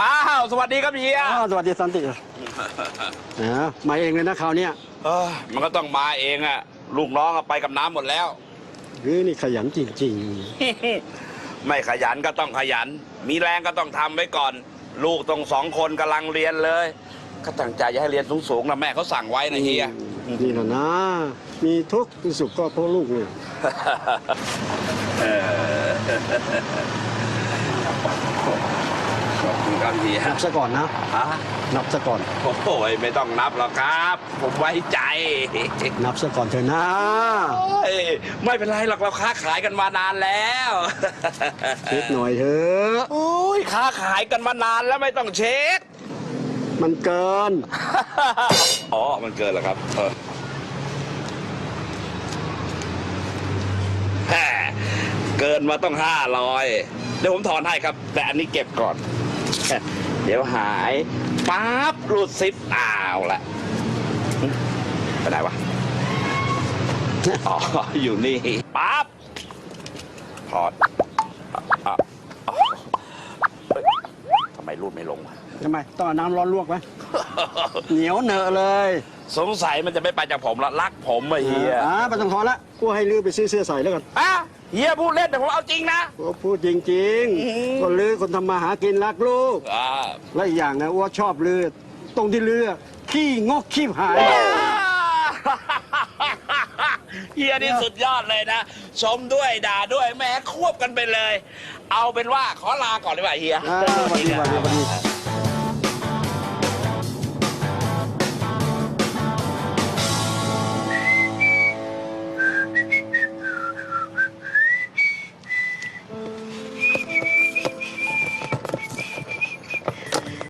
อ้าว สวัสดีครับเฮียอ้าวสวัสดีสันตินะมาเองเลยนะคราวนี้มันก็ต้องมาเองอะลูกน้องไปกับน้ำหมดแล้ว เฮ้ยนี่ขยันจริงๆไม่ขยันก็ต้องขยัน มีแรงก็ต้องทำไว้ก่อน ลูกตรงสองคนกำลังเรียนเลย ก็ตั้งใจจะให้เรียนสูงๆนะแม่เขาสั่งไว้ๆนะเฮีย นี่แหละนะ มีทุกข์มีสุขก็เพราะลูกเนี่ยเออขอบคุณครับเฮียนับซะก่อนนะ ฮะนับซะก่อน โอ้ยไม่ต้องนับหรอกครับ ผมไว้ใจนับซะก่อนเถอะนะ โอ้ยไม่เป็นไรหรอกเราค้าขายกันมานานแล้วนิดหน่อยเถอะ โอ้ยค้าขายกันมานานแล้วไม่ต้องเช็ค มันเกิน อ๋อ มันเกินเหรอครับเออแหมเกินมาต้องห้าร้อยเดี๋ยวผมถอนให้ครับ แต่อันนี้เก็บก่อน เดี๋ยวหายปั๊บหลุดซิปอ้าวละไปไหนวะ อ๋อ อยู่นี่ปั๊บถอดอะอะอะเฮ้ยทำไม รูดไม่ลงวะทำไมต้องเอาน้ำร้อนลวกไหม เหนียวเหนอะเลยสงสัยมันจะไม่ไปจากผมละรักผมอะเฮียอ่าไปต้องถอนละกูให้ลือไปซื้อเสื้อใส่แล้วกันอะเฮียพูดเล่นแต่ผมเอาจริงนะโอ้พูดจริงอืม ๆก็ลือคนทำมาหากินรักลูก อ่าและอีกอย่างนะว่าชอบลือ ตรงที่ลือขี้งกขี้หาย เฮียนี่สุดยอดเลยนะ ชมด้วยด่าด้วยแหม้ควบกันไปเลย เอาเป็นว่าขอลาก่อนดีกว่าเฮีย อ่าสวัสดีสวัสดีสวัสดี